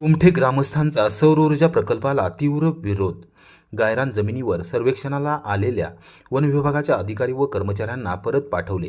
कुमठे ग्रामस्थांचा सौर ऊर्जा प्रकल्पाला तीव्र विरोध. गायरान जमिनीवर सर्वेक्षणाला आलेल्या वन विभागाच्या अधिकारी व कर्मचाऱ्यांना परत पाठवले.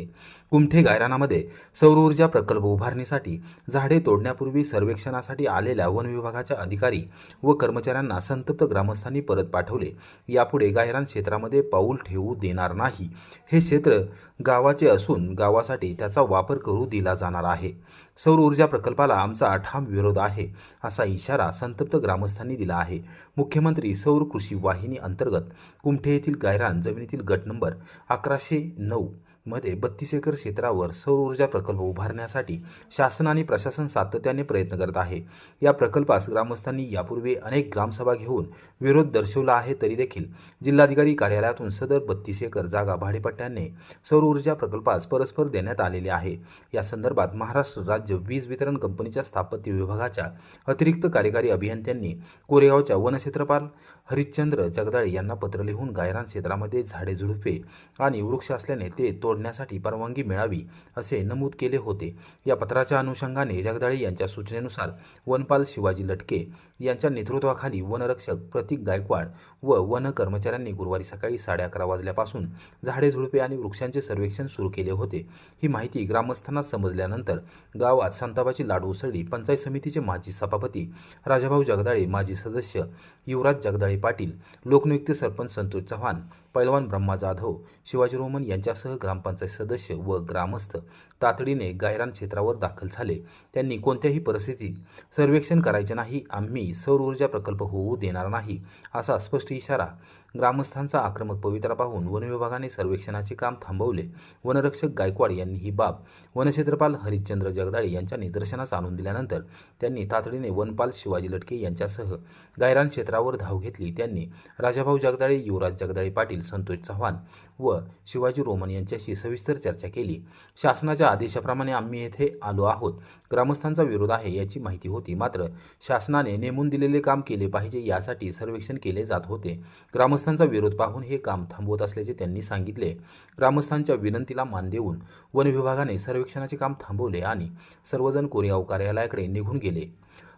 कुमठे गायरानामध्ये सौर ऊर्जा प्रकल्प उभारणीसाठी झाडे तोडण्यापूर्वी सर्वेक्षणासाठी आलेल्या वन विभागाच्या अधिकारी व कर्मचाऱ्यांना संतप्त ग्रामस्थांनी परत पाठवले. यापुढे गायरान क्षेत्रामध्ये पाऊल ठेवू देणार नाही. हे क्षेत्र गावाचे असून गावासाठी त्याचा वापर करू दिला जाणार आहे. सौर ऊर्जा प्रकल्पाला आमचा ठाम विरोध आहे असा इशारा संतप्त ग्रामस्थांनी दिला आहे. मुख्यमंत्री सौर कृषी वाहिनी अंतर्गत कुमठे येथील गायरान जमिनीतील गट नंबर अकराशे नऊ मध्ये बत्तीस एकर क्षेत्रावर सौर ऊर्जा प्रकल्प उभारण्यासाठी शासन आणि प्रशासन सातत्याने प्रयत्न करत आहे. या प्रकल्पास ग्रामस्थांनी यापूर्वी अनेक ग्रामसभा घेऊन विरोध दर्शवला आहे तरी देखील जिल्हाधिकारी कार्यालयातून सदर बत्तीस एकर जागा भाडेपट्ट्याने सौर ऊर्जा प्रकल्पास परस्पर देण्यात आलेले आहे. या संदर्भात महाराष्ट्र राज्य वीज वितरण कंपनीच्या स्थापत्य विभागाच्या अतिरिक्त कार्यकारी अभियंत्यांनी कोरेगावच्या वनक्षेत्रपाल हरिश्चंद्र जगदाळे यांना पत्र लिहून गायरान क्षेत्रामध्ये झाडे झुडपे आणि वृक्ष असल्याने ते तो तोडण्यासाठी परवानगी मिळावी असे नमूद केले होते. या पत्राच्या अनुषंगाने जगदाळे यांच्या सूचनेनुसार वनपाल शिवाजी लटके यांच्या नेतृत्वाखाली वनरक्षक प्रतीक गायकवाड व वन कर्मचाऱ्यांनी गुरुवारी सकाळी साडे अकरा वाजल्यापासून झाडे झुडपे आणि वृक्षांचे सर्वेक्षण सुरू केले होते. ही माहिती ग्रामस्थांना समजल्यानंतर गावात संतापाची लाडू उसळली. पंचायत समितीचे माजी सभापती राजाभाऊ जगदाळे माजी सदस्य युवराज जगदाळे पाटील लोकनियुक्त सरपंच संतोष चव्हाण पैलवान ब्रह्मा जाधव शिवाजी रोमन यांच्यासह ग्रामपंचायत सदस्य व ग्रामस्थ तातडीने गायरान क्षेत्रावर दाखल झाले. त्यांनी कोणत्याही परिस्थितीत सर्वेक्षण करायचे नाही. आम्ही सौर ऊर्जा प्रकल्प होऊ देणार नाही असा स्पष्ट इशारा ग्रामस्थांचा आक्रमक पवित्रा पाहून वनविभागाने सर्वेक्षणाचे काम थांबवले. वनरक्षक गायकवाड यांनी ही बाब वनक्षेत्रपाल हरिश्चंद्र जगदाळे यांच्या निदर्शनास आणून दिल्यानंतर त्यांनी तातडीने वनपाल शिवाजी लटके यांच्यासह गायरान क्षेत्रावर धाव घेतली. त्यांनी राजाभाऊ जगदाळे युवराज जगदाळे पाटील संतोष चव्हाण व शिवाजी रोमन यांच्याशी सविस्तर चर्चा केली. शासनाच्या आदेशाप्रमाणे आम्ही येथे आलो आहोत. ग्रामस्थांचा विरोध आहे याची माहिती होती. मात्र शासनाने नेमून दिलेले काम केले पाहिजे यासाठी सर्वेक्षण केले जात होते. ग्रामस्थांचा विरोध पाहून हे काम थांबवत असल्याचे त्यांनी सांगितले. ग्रामस्थांच्या विनंतीला मान देऊन वन विभागाने सर्वेक्षणाचे काम थांबवले आणि सर्वजण कोरेगाव कार्यालयाकडे निघून गेले.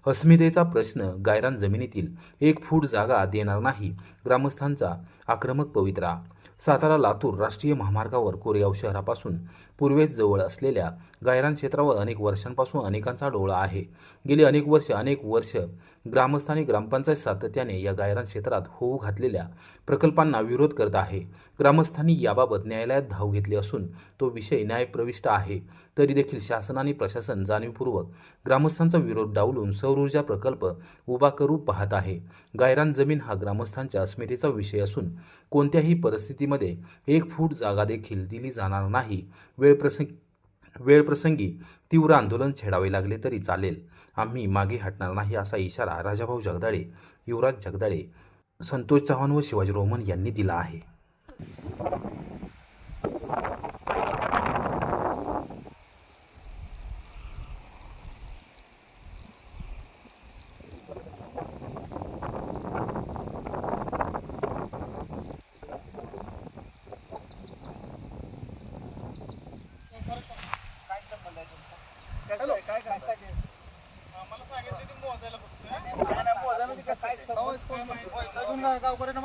अस्मितेचा प्रश्न गायरान जमिनीतील एक फूट जागा देणार नाही ग्रामस्थांचा आक्रमक पवित्रा सातारा लातूर राष्ट्रीय महामार्गावर कोरेगाव शहरापासून पूर्वेस जवळ असलेल्या गायरान क्षेत्रावर अनेक वर्षांपासून अनेकांचा डोळा आहे. गेली अनेक वर्ष अनेक वर्ष ग्रामस्थानी ग्रामपंचायत सातत्याने या गायरान क्षेत्रात होऊ घातलेल्या प्रकल्पांना विरोध करत आहे. ग्रामस्थांनी याबाबत न्यायालयात धाव घेतली असून तो विषय न्यायप्रविष्ट आहे. तरी देखील शासन आणि प्रशासन जाणीवपूर्वक ग्रामस्थांचा विरोध डावलून सौर ऊर्जा प्रकल्प उभा करू पाहत आहे. गायरान जमीन हा ग्रामस्थांच्या अस्मितेचा विषय असून कोणत्याही परिस्थितीमध्ये एक फूट जागा देखील दिली जाणार नाही. वेळप्रसंगी वेळप्रसंगी तीव्र आंदोलन छेडावे लागले तरी चालेल. आम्ही मागे हटणार नाही असा इशारा राजाभाऊ जगदाळे युवराज जगदाळे संतोष चव्हाण व शिवाजी रोमन यांनी दिला आहे.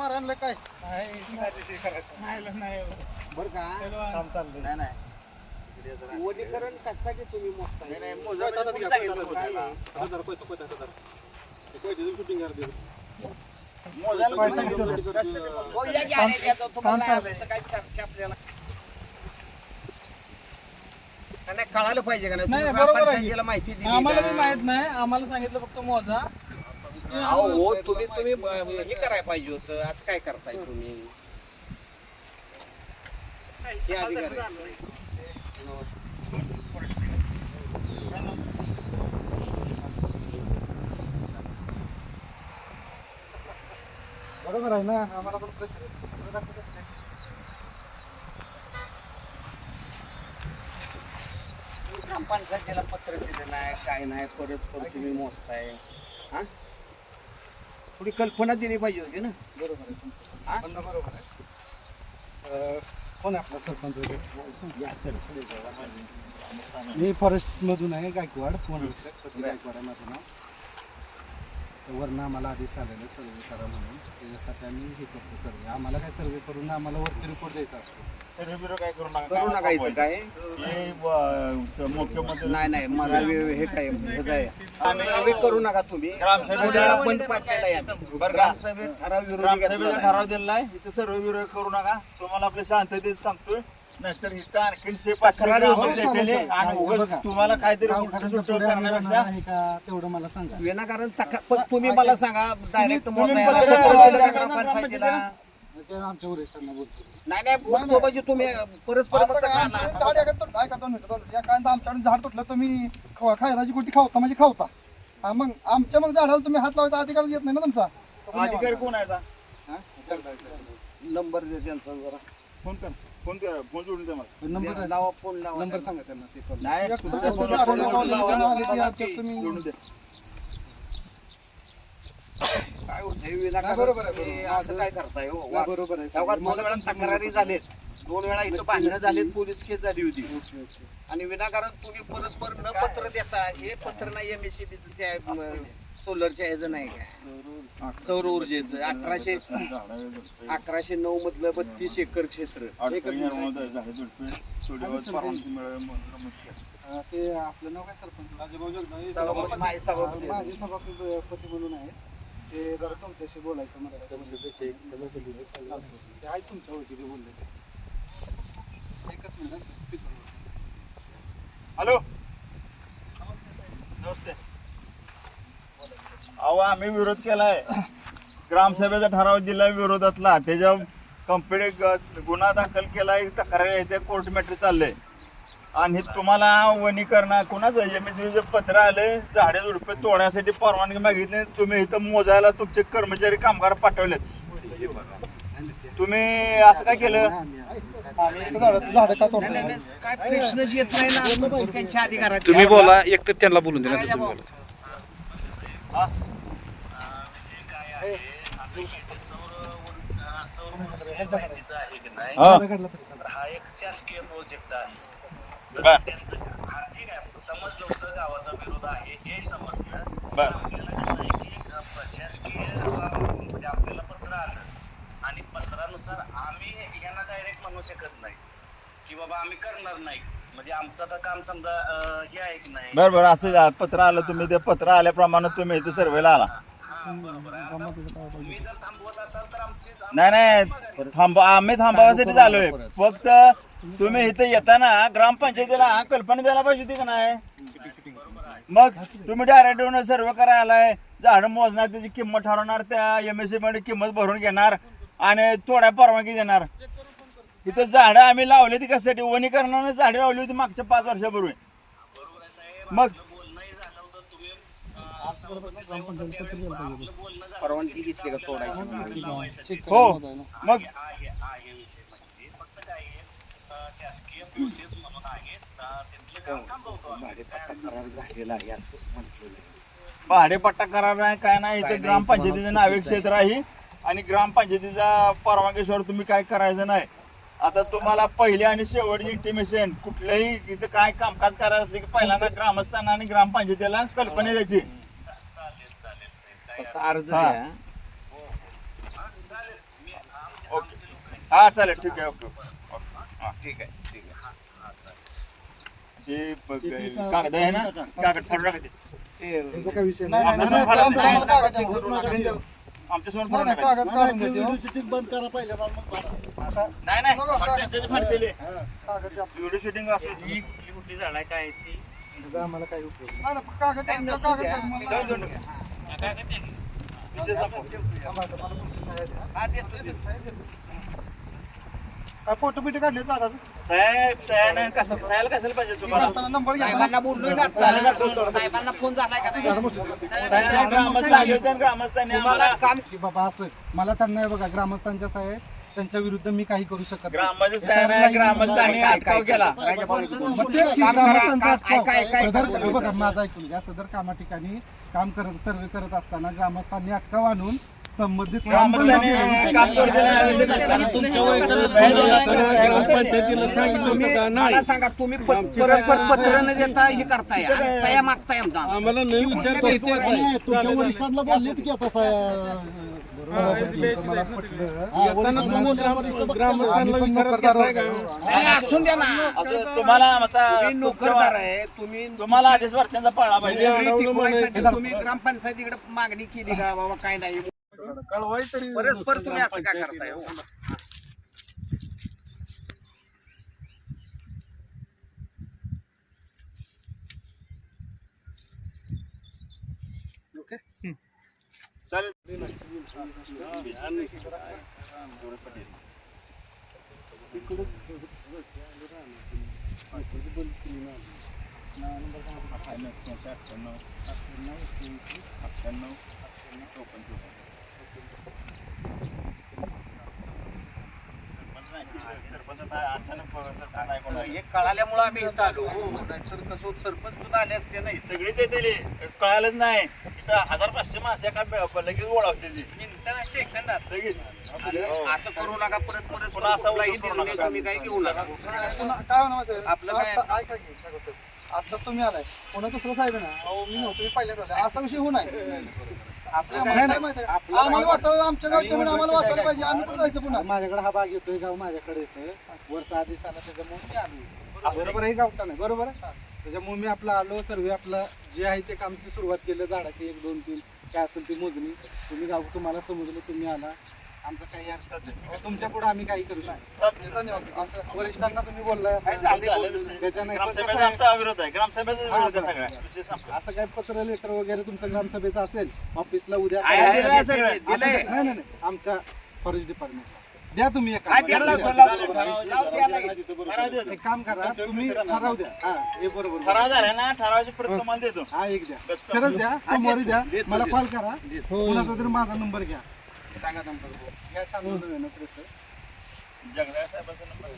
गावकऱ्यांना मार आणलं काय? बरं का? नाही नाही. वनीकरण कशासाठी तुम्ही मोजताय? नाही. मोजायला काय सांगितलं? हो, या तुम्हाला काय कळालं पाहिजे का नाही? माहिती दिली आम्हाला माहीत नाही. आम्हाला सांगितलं फक्त मोजा. अहो, हो तुम्ही तुम्ही ब- हे करायला पाहिजे होतं. असं काय करताय तुम्ही? हे अधिकारी बरोबर आहे ना? आम्हाला पण. ग्रामपंचायतीला पत्र दिलं नाही काय नाही परस्पर तुम्ही मोजताय. हा? थोडी कल्पना दिली पाहिजे होती ना बरोबर आहे तुमचं. हा? म्हणणं बरोबर आहे अं, कोण आहे आपला सरपंच वगैरे? या सर पुढे जाऊ. मी फॉरेस्ट मधून आहे गायकवाड प्रति गायकवाड आहे माझं नाव वरनं आम्हाला आदेश आलेला सर्वे करा म्हणून. त्याच्यासाठी आम्ही हे करतो सर्वे आम्हाला काय सर्वे करून आम्हाला वरती रिपोर्ट द्यायचा असतो. सर्व बिरो काय करू नका? करू नका इथं काय? हे ब- मुख्यमंत्री नाही नाही मला हे हे काय हे करू नका तुम्ही. ग्रामसभेचा- उद्या बंद पाडलेला आहे आम्ही. बरं का? ग्रामसभेत ठराव विरोधी ग्रामसभेचा घेतलेला आहे. ठराव दिलेला आहे. इथं सर्व विरोध करू नका. तुम्हाला आपल्या शांततेत सांगतोय. नाहीतर इथं आणखीन से पाचशे तक्रारी ग्रामस्थ होते. येतेले आणि बघा. उगाच तुम्हाला काहीतरी गावठाणाच्या उलटं सुलटं पुढे आम्ही करण्यापेक्षा जाणार आहे का तेवढं मला सांगा विनाकारण तक्रार पण तुम्ही मला सांगा डायरेक्ट तुम्ही मोजायला पत्र- पत्र दिलं का पत्र- ग्रामपंचायतीला? ते आमच्या वरिष्ठांना बोलतो नाही नाही बोलतो तुम्ही परस्पर फक्त सांगा. झाड एका तुट- ऐका दोन मिनिटं, दोन मिनिटं. एखादं आमच्याकडे झाड तुटलं तुम्ही ख- खायराची गुटी खावता म्हणजे खावता हा, मग आमच्या मग झाडाला तुम्ही हात लावायचा अधिकार येत नाही ना तुमचा अधिकारी. कोण आहे आता नंबर दे त्यांचा जरा फोन कर फोन कर फोन जोडून दे मला. नंबर लावा फोन लावा नंबर सांगा त्यांना ते करून. नाही तुमच्या फोन लावा. जोडून काय विनाकारण बरोबर आहे. असं काय करताय हो? नाही, बरोबर आहे तेव्हा दोन वेळा तक्रारी झालेत. दोन वेळा इथं भांडणं झालेत पोलीस केस झाली होती. Okay, okay. आणि विनाकारण तुम्ही परस्पर न पत्र देता हे पत्र नाही एम एस त्या सोलरच्या ह्याचं नाही काय? सौर ऊर्जेचं. अठराशे अकराशे नऊ मधलं बत्तीस एकर क्षेत्र. होत आहे. ते आपलं नाव काय सरपंच? माझे सभापती. म्हणून आहेत. ते जरा तुमच्याशी बोलायचं मला ते आहेत तुमच्या ओळखीचे बोलले ते. एकच मिनिट स्पीकर हॅलो. नमस्ते. अहो आम्ही विरोध केलाय. ग्रामसभेचा ठराव दिलाय विरोधातला. त्याच्या कंप्लेंट गुन्हा दाखल केलाय तक्रार येते कोर्ट मॅटर चाललंय. आणि तुम्हाला वनीकरणा कुणाचं? एम एस पत्र आले झाडे झुडपे तोडण्यासाठी परवानगी मागितली तुम्ही इथं मोजायला तुमचे कर्मचारी कामगार पाठवलेत. तुम्ही असं काय केलं? तुम्ही बोला एक तर त्यांना बोलून हा? हा तरी. हा एक शासकीय प्रोजेक्ट आहे. तर बर. त्यांचं हा ठीक आहे. समजलं होतं गावाचा विरोध आहे हे समजलं. बर. आपल्याला कसं आहे की एक प्रशासकीय म्हणजे आपल्याला पत्र आलं. आणि पत्रानुसार आम्ही यांना डायरेक्ट म्हणू शकत नाही. की बाबा आम्ही करणार नाही. म्हणजे आमचं तर काम समजा अं, हे आहे की नाही? बर बर. असं जा. पत्र आलं तुम्ही ते पत्र आल्याप्रमाणे तुम्ही इथे सर्वेला आला. नाही नाही थांबा आम्ही थांबावासाठी झालोय. फक्त तुम्ही इथे येताना ग्रामपंचायतीला कल्पना द्यायला पाहिजे होती का नाही? मग तुम्ही डायरेक्ट येऊन सर्व करायला आलाय. झाड मोजणार त्याची किंमत ठरवणार त्या एम एसमध्ये किंमत भरून घेणार आणि थोड्या परवानगी देणार. इथं झाडं आम्ही लावली ती कशासाठी? वनीकरणाने झाडे लावली होती मागच्या पाच वर्षापूर्वी. बरोबर आहे साहेब. मग आपलं बोलणंही झालं होतं तुम्ही अं, सभापती साहेब होते त्यावेळी आपलं बोलणं झालं परवानगी घेतली का तोडायची? लावायसाठी. हो. मग? म्हणजे शासकीय प्रोसेस म्हणून आहे झालेला आहे असं म्हटलेलं आहे. भाडेपट्टा करार नाही काय नाही इथं ग्रामपंचायतीचं नावे क्षेत्र आहे. आणि ग्रामपंचायतीचा परवानगीशिवाय तुम्ही काय करायचं नाही. आता तुम्हाला पहिली आणि शेवटची इंटिमेशन कुठलंही इथं काय कामकाज करायचं असले की पहिल्यांदा ग्रामस्थांना आणि ग्रामपंचायतीला कल्पना द्यायची चालेल चालेल साहेब काय तसा अर्ज हा. द्या ओके हा चालेल ठीक आहे ओके ओके हा ठीक आहे ठीक आहे ते ब- कागद आहे ना कागद फाडून टाका ते. ते त्याचा काय विषय नाही, नाही नाही, आमच्या नाही, समोर नाही, फाडून नाही, टाका. नाही, नाही, आमच्यासमोर नाही, फाडून नाही, टाका. कागद काढून देते हो. नाही नाही फाडते, फाडतेले. कागद द्या. व्हिडिओ शूटिंग असो ही कुठली कुठली झाड आहे काय ती आम्हाला काही उपयोग नाही. नाही, नाही, कागद द्या, कागद द्या. द्या. मला- दोन दोन हा. काय फोटो बिटो काढले झाडाचं साहेब साहेब कसं कशाला पाहिजे तुम्हाला नंबर घ्या साहेबांना बोललोय ना चालेल ना. साहेबांना फोन झालाय का नाही? साहेब ग्रामस्थ आले होते आणि ग्रामस्थांनी तुम्हाला आम्हाला काम की बाबा असं मला त्यांना हे बघा ग्रामस्थांच्या साहेब त्यांच्या विरुद्ध मी काही करू शकत नाही. ग्रामस्थ साहेब ग्रामस्थांनी अटकाव केला. बघा. माझं ऐकून घ्या. सदर कामा ठिकाणी काम करत सर्वे करत असताना ग्रामस्थांनी अटकाव आणून संबंधित सांगा तुम्ही परस्पर पत्र न देता हे करताय. सया मागताय आमदार आम्हाला नाही विचारतो नाही, तुमच्या वरिष्ठांना बोललेत की आता असून द्या ना. आता तुम्हाला आमचा तुम्ही नोकरदार आहे. तुम्ही तुम्हाला आदेश वरच्यांचा पाळला पाहिजे. एवढी टिकवायसाठी तुम्ही ग्रामपंचायतीकडे मागणी केली का? बाबा काय नाही. कळवाय तरी परस्पर तुम्ही असं का करताय? हो? चालेल. एक कळाल्यामुळे आम्ही इथं आलो. हो, नाहीतर कसं सरपंच सुद्धा आले असते नाही सगळीच येते कळालंच नाही. हजार पाचशे मासे एका लगेच ओळखते ती. लगेच. हो. असं करू नका परत परत पुन्हा असं. तुम्ही काही घेऊ नका. पुन्हा काय? आपलं काय- आता- ऐका की, काय कसं? आता तुम्ही आलाय. पुन्हा दुसरं साहेब आहे ना. अहो मी नव्हतो मी आलोय. असा विषय होऊ नये. आपलं नाही, काय नाही माहिती आहे. आम्हाला वाचायला आमच्या गावच्या आम्हाला वाचायला पाहिजे. आम्ही कुठं जायचं पुन्हा? माझ्याकडे हा भाग येतोय गाव माझ्याकडे येतोय. वरचा आदेश आला त्याच्यामुळे मी आलो. बरोबर आहे. गावठा नाही बरोबर आहे? त्याच्यामुळे मी आपला आलो सर्वे आपला जे आहे ते काम ती सुरुवात केलं झाडाची एक दोन तीन काय असेल ती मोजणी. तुम्ही गाव तुम्हाला समजलं तुम्ही आला. आमचं काही अर्थ नाही. तुमच्यापुढे आम्ही काही करू शकतो धन्यवाद. असं वरिष्ठांना तुम्ही विषय. त्याच्यानं कसं ग्रामसभेचा आहे? आमचा विरोध आहे. ग्रामसभेचा विरोध आहे सगळ्या. विषय संपला. असं काय पत्र लेटर वगैरे तुमचं ग्रामसभेचं असेल ऑफिसला उद्या आहे, दिलंय. दिलंय, नाही नाही. आमच्या फॉरेस्ट डिपार्टमेंट द्या तुम्ही एक काय द्यायला लावतो, लावतो. लावतो याला. एक काम करा तुम्ही ठराव द्या. हा. हे बरोबर. ठराव झाला ना ठरावाची प्रत तुम्हाला देतो. हा एक द्या? खरंच द्या सोमवारी द्या. मला. कॉल करा. कुणाचा तरी माझा नंबर घ्या. सांगा नंबर. घ्या सांगून जगदाळे साहेबांचा नंबर.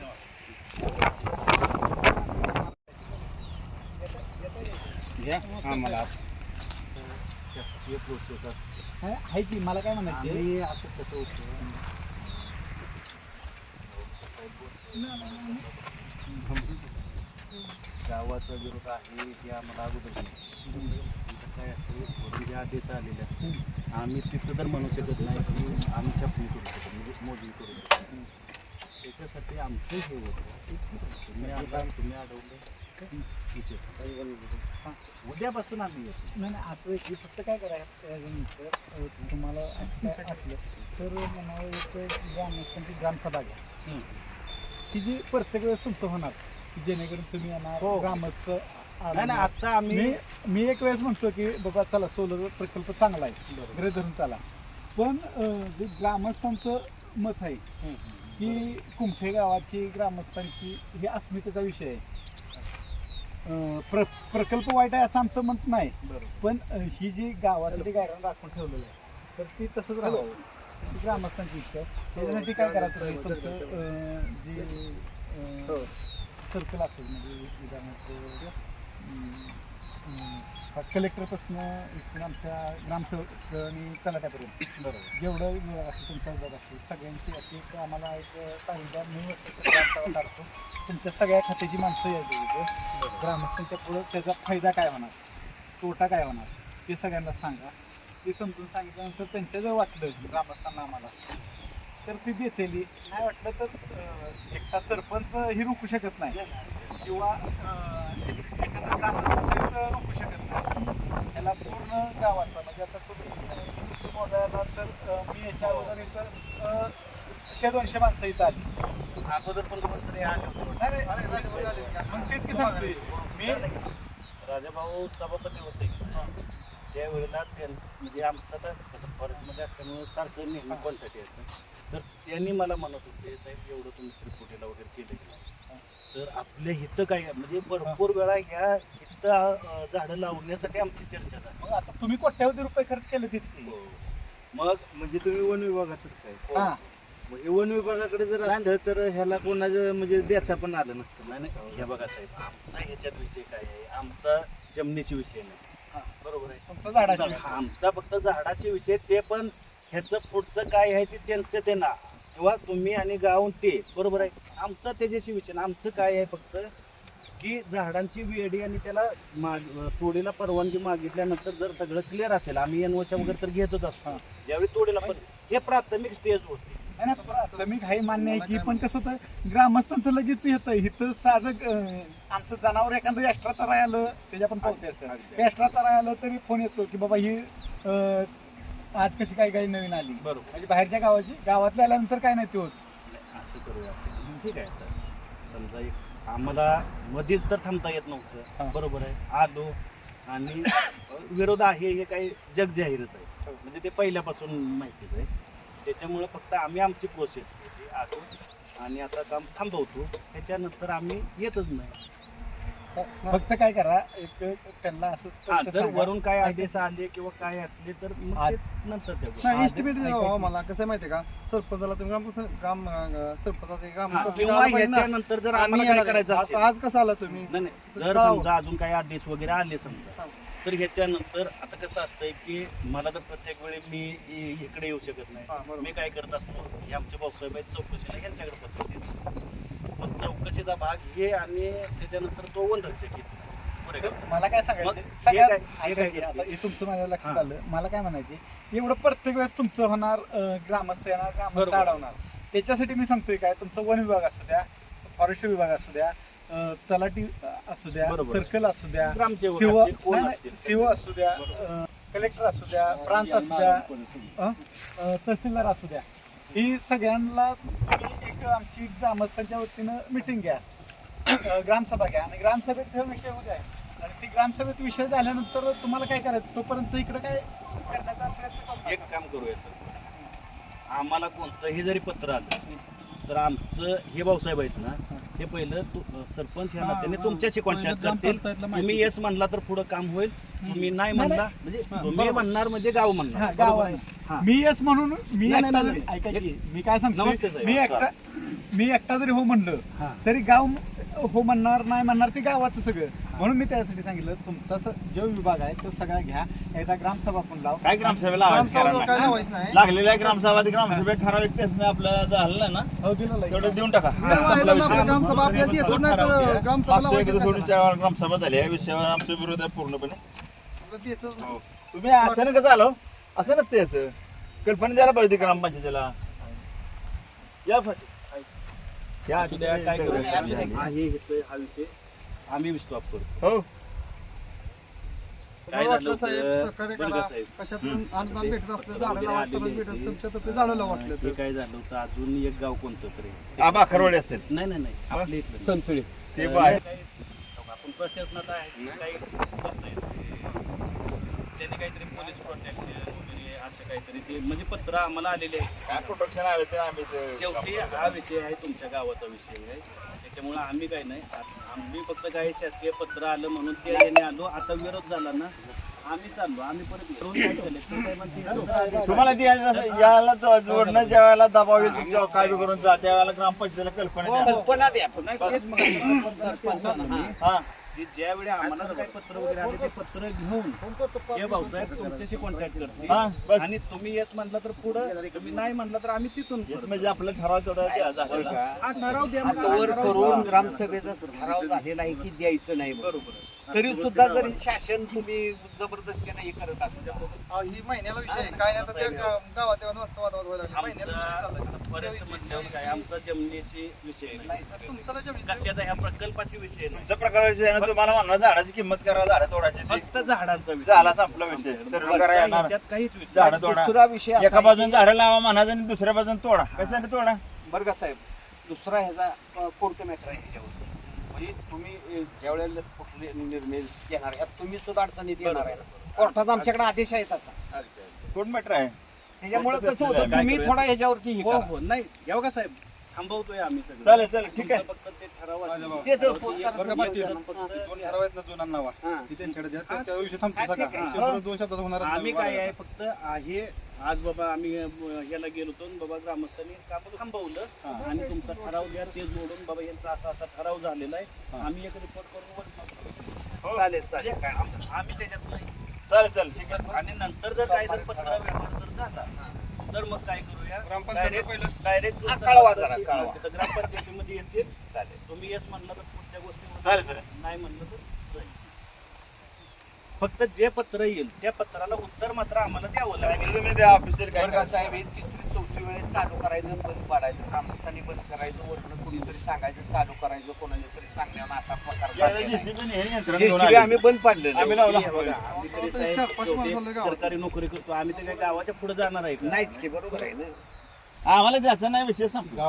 आहे मला काय म्हणायचे असं कसं होतं? गावाचा विरोध आहे ते आम्हाला अगोदर काय असते वरून जे आदेश आलेले असतात आम्ही तिथं तर म्हणू शकत नाही की आम्ही छापणी करू शकत म्हणजे मोजणी करू शकत. त्याच्यासाठी आमचं हे होतं. तुम्ही आला तुम्ही अडवलं. हां, उद्यापासून आम्ही येतो. नाही नाही असं की फक्त काय करायचं तुम्हाला असलं तर म्हणावं एक ग्रामस्थांची ग्रामसभा घ्या. की जी प्रत्येक वेळेस तुमचं होणार की जेणेकरून तुम्ही येणार हो. ग्रामस्थ नाही नाही आता आम्ही मी मी एक वेळेस म्हणतो की बाबा चला सोलर प्रकल्प चांगला आहे. गृह धरून चला. पण अं, जे ग्रामस्थांचं मत आहे की कुंभे गावाची ग्रामस्थांची ही अस्मितेचा विषय आहे. अं, प्र प्रकल्प वाईट आहे असं आमचं मत नाही. पण अं, ही जी गावासाठी गायरान राखून ठेवलेलं आहे. तर ती तसंच राहावं. ग्रामस्थांची इच्छा आहे. त्याच्यासाठी काय करायचं म्हणजे तुमचं जी सर्कल असेल म्हणजे उदाहरणार्थ कलेक्टरपासून इथून आमच्या ग्रामसेवक आणि तलाट्यापर्यंत. बरोबर. जेवढं विभाग असेल तुमचा विभाग असेल सगळ्यांची अशी एक आम्हाला एक सांगितलं मी काढतो तुमच्या सगळ्या खात्याची माणसं यायची तिथे ग्रामस्थांच्या पुढं त्याचा फायदा काय होणार? तोटा काय होणार? ते सगळ्यांना सांगा. ते समजून सांगितल्यानंतर त्यांच्या जर वाटलं ग्रामस्थांना आम्हाला. तर ती देतेली नाही वाटलं तर एकटा सरपंच ही रोखू शकत नाही. किंवा एकत्र ग्रामपंचायत रोखू शकत नाही. त्याला पूर्ण गावाचा म्हणजे आता तुम्ही मोजायला तर मी याच्या अगोदर इथं शे दोनशे माणसं इथं आली. अगोदर पण कोणतरी आले होते. मग तेच की सांगतोय. मी राजाभाऊ सभापती होते त्यावेळेला त्यां म्हणजे आमचं तर कसं फॉरेस्टमध्ये असल्यामुळे सारखं नेहमी कॉन्टॅक्ट यायचं? तर त्यांनी मला म्हणत होते साहेब एवढं तुम्ही त्रिपुटीला वगैरे केलं की नाही? तर आपल्या हिथं काय म्हणजे भरपूर वेळा ह्या हिथं अं, झाडं लावण्यासाठी आमची चर्चा झाली. मग आता तुम्ही कोट्यावधी रुपये खर्च केले तेच की. मग म्हणजे तुम्ही वन विभागातच आहे हा. मग हे वन विभागाकडे जर असलं तर ह्याला कोणाचं म्हणजे देता पण आलं नसतं. नाही नाही, हे बघा साहेब आमचा ह्याच्यात विषय काय आहे? आमचा जमिनीचे विषय नाही. हा. बरोबर आहे. तुमचं झाडाचा आमचा फक्त झाडाचे विषय ते पण ह्याचं पुढचं काय आहे ते त्यांचं ते ना किंवा तुम्ही आणि गावून ते बरोबर आहे. आमचा त्याच्याशी विषय नाही. आमचं काय आहे फक्त की झाडांची वेडी आणि त्याला माग तोडीला परवानगी मागितल्यानंतर जर सगळं क्लिअर असेल आम्ही एनओच्या वगैरे तर घेतच असतो ज्यावेळी तोडीला पण हे प्राथमिक स्टेज होती प्राथमिक काही मान्य आहे की पण कसं होतं ग्रामस्थांचं लगेच येतं. इथं साधं आमचं जनावर एखादं एक्स्ट्रा चराय आलं त्याच्या पण पावते असतात. एक्स्ट्रा चराय आलं तरी फोन येतो की बाबा ही आज कशी काही काही नवीन आली? बरोबर. म्हणजे बाहेरच्या गावाची गावातल्या आल्यानंतर काय नाही ते होत. असं करूया. ठीक आहे सर समजा एक आम्हाला मध्येच तर थांबता येत हा. नव्हतं बरोबर आहे. आलो आणि विरोध आहे हे काही जग जाहीरच आहे. म्हणजे ते पहिल्यापासून माहितीच आहे. त्याच्यामुळं फक्त आम्ही आमची प्रोसेस केली आलो आणि आता काम थांबवतो. त्याच्यानंतर आम्ही येतच नाही. फक्त काय करा एक त्यांना असं हा, स्पष्ट जर सांगा. वरून काय आदेश आले किंवा काय असले तर मग ते नंतर. नाही एस्टिमेट द्यावा की- मला. कसं आहे माहितीये का? सरपंचाला तुम्ही ग्राम ग्राम अं, सरपंचाचे ग्राम हा, किंवा ह्याच्यानंतर जर आम्हाला काय करायचं आज असेल. आज कसं आला तुम्ही? नाही नाही. जर गाव- समजा अजून काही आदेश वगैरे आले समजा तर ह्याच्यानंतर आता कसं असतंय की मला तर प्रत्येक वेळी मी इ- इकडे येऊ शकत हा, नाही बरोबर. मी काय करत असतो हे आमचे भाऊसाहेब आहेत चौकशीला यांच्याकडे पत्र देतो मग चौकशीचा भाग हे आणि त्याच्यानंतर तो बरं का? मला काय सांगायचं हे सगळ्यात आता तुमचं माझ्या लक्षात. आलं मला काय म्हणायचे एवढं प्रत्येक वेळेस तुमचं होणार ग्रामस्थ येणार ग्रामस्थ. अडवणार त्याच्यासाठी मी सांगतोय काय तुमचं वन विभाग असू द्या फॉरेस्ट विभाग असू द्या तलाठी अं, असू द्या. सर्कल असू द्या? सीओ असू द्या कलेक्टर असू द्या प्रांत असू द्या तहसीलदार असू द्या ही सगळ्यांना एक आमची ग्रामस्थांच्या वतीनं मिटिंग घ्या. अं, ग्रामसभा घ्या. आणि ग्रामसभेत हा विषय होत आहे आणि ती ग्रामसभेत विषय झाल्यानंतर तुम्हाला काय करायचं? तोपर्यंत इकडे काय करण्याचा प्रयत्न करू एक. काम करूया सर. आम्हाला कोणतंही जरी पत्र आलं तर आमचं हे भाऊसाहेब आहेत ना हे पहिलं तु- सरपंच ह्या नात्याने तुमच्याशी कॉन्टॅक्ट करतील. तुम्ही येस म्हणला तर पुढं काम होईल. तुम्ही नाही म्हणला म्हणजे तुम्ही म्हणणार म्हणजे गाव हा, म्हणणार गाव बरोबर? आहे. हा. मी येस म्हणून मी नाही, एकटा नाही, जरी नाही. ऐका की मी काय नमस्ते सांगतो साहेब. मी एकटा मी एकटा जरी हो म्हणलं हा. तरी गाव हो म्हणणार नाही म्हणणार ते गावाचं सगळं. म्हणून मी त्यासाठी सांगितलं तुमचा जो विभाग आहे तो सगळा घ्या. एकदा ग्रामसभा पण लाव. काय ग्रामसभेला लागलेल्या ग्रामसभा ग्रामसभेत ठराविक त्याचं आपलं झालं ना हो तेवढं देऊन टाका. ग्रामसभा झाली. या विषयावर आमचा विरोध आहे पूर्णपणे नाही. तुम्ही अचानकच आलो? असं नसतं याचं. कल्पना द्यायला पाहिजे ग्रामपंचायतीला. या फाटी. या असू द्या, काय करू? आधी- हा हे घेतोय हा विषय. आम्ही स्टॉप करतो. हो. काय झालं वाटलं साहेब होतं, सहकार्य बरं करा का साहेब? कशातून अनुदान भेटत असलं वगैरे झाडाला वाटतं आलेली भेटत आहे. तुमच्यातर्फे झाडाला वाटलं हे तर. काय झालं होतं? अजून एक गाव कोणतं तरी? आबा खरवडे असेल. नाही नाही नाही. आपल्या इथलं. चणचळी ते बाहेर. आपण प्रशासनात आहे. काही होत नाही. त्यांनी काहीतरी पोलीस प्रोटेक्शन वगैरे असं काहीतरी ते म्हणजे पत्र आम्हाला आलेले आहे काय प्रोटेक्शन आलं ते आम्ही ते- शेवटी हा विषय आहे तुमच्या गावाचा विषय आहे. त्याच्यामुळे आम्ही काय नाही. आ- आम्ही फक्त काही शासकीय पत्र आलं म्हणून ते येणे आलो. आता विरोध झाला ना आम्ही चाललो. आम्ही परत येतो. काय तुम्हाला ती यायला- याला जो- जोडणं ज्या वेळेला दबाव तुमच्या काय बी करून जा. त्या वेळेला ग्रामपंचायतीला कल्पना द्या. कल्पना द्या. नाही, तेच. हा. की ज्या वेळी आम्हाला काही पत्र वगैरे आले ते पत्र घेऊन हे भाऊसाहेब तुमच्याशी कॉन्टॅक्ट हा, करतील बस. आणि तुम्ही येस म्हटलं तर पुढं तुम्ही नाही म्हटलं तर आम्ही तिथून पुढं. म्हणजे आपलं ठराव तेवढा द्या झालेला. हा ठराव द्या मग. आता वर ठराव करून. ग्रामसभेचा ठराव झालेला आहे की द्यायचं नाही बरोबर तरी सुद्धा जरी शासन तुम्ही जबरदस्तीने हे करत असेल हा, ही महिन्याला विषय आहे. काय नाही तर त्या गा- गावात येऊन वाद वाद व्हायला लागले. महिन्याला विषय आमचा चाललाय. बरेच म्हणल्यावर काय? आमचा जमिनीची विषय नाही तुमचा तर जमीन- कशाचा ह्या प्रकल्पाची विषय नाही. तुमच्या प्रकार विषय आहे ना, तुम्हाला म्हणणार झाडाची किंमत करा झाडं तोडायची ते. फक्त झाडांचा विषय. झाला संपला विषय. सर्व करा येणार. त्यात काहीच विषय झाडं तोडा. दुसरा विषय असा एका आहे बाजून झाडं लावा म्हणायचं आणि दुसऱ्या बाजून तोडा. कशाने तोडा? बरं का साहेब दुसरा ह्याचा कोर्ट मॅटर आहे ह्याच्यावर. म्हणजे तुम्ही ज्यावेळेला कुठले निर्णय घेणार ह्यात तुम्ही सुद्धा अडचणीत येणार आहे. कोर्टाचा आमच्याकडे आदेश आहे तसा. कोण मॅटर आहे? त्याच्यामुळे कसं होतं तुम्ही? थोडा ह्याच्यावरती हे हो. हो. नाही येऊ का साहेब थांबवतोय आम्ही सगळं. चालेल चालेल ठीक आहे. फक्त ते ठराव माझ्या भावा. ते जर ठराव पोस्ट ते करा, बरं का पाटील? फक्त दोन ना जुना नावा. हा. ती त्यांच्याकडे द्या. त्या- त्या दिवशी थांबतो हा, ठीक आहे. शेवटी दोन शब्दात होणार आम्ही काय आहे फक्त आहे आज बाबा आम्ही अ, याला गेलो होतो आणि बाबा ग्रामस्थांनी काम थांबवलं आणि तुमचा ठराव द्या ते जोडून बाबा यांचा असा असा ठराव झालेला आहे. आम्ही एक रिपोर्ट करून वर पाठवतो. चालेल चालेल. आम- आम्ही त्याच्यात नाही. चालेल चालेल. ठीक आहे. आणि नंतर जर काय जर पत्र व्यवहार जर झाला तर मग काय करूया? ग्रामपंचायत डायरेक्ट डायरेक्ट ग्रामपंचायतीमध्ये येतील. चालेल. तुम्ही येस म्हणलं तर पुढच्या गोष्टी नाही म्हणलं तर फक्त जे पत्र येईल त्या पत्राला उत्तर मात्र आम्हाला द्यावं लागेल तुम्ही त्या ऑफिसर काय बरं का साहेब हे तिसरी चौथी वेळेस चालू करायचं बंद पाडायचं ग्रामस्थांनी बंद करायचं वरनं कुणीतरी सांगायचं चालू करायचं कोणाला तरी सांगण्यावर असा प्रकार झालेला आहे. JCB आम्ही बंद पाडलेलं आम्ही आहे. लावला. हे बघा, आम्ही तरी आता साहेब चार पाच शेवटी माणसाला गावात. सरकारी नोकरी करतो आम्ही तर काय गावाच्या पुढे जाणार आहे का? नाहीच की बरोबर आहे ना आम्हाला त्याचा नाही विषय संपला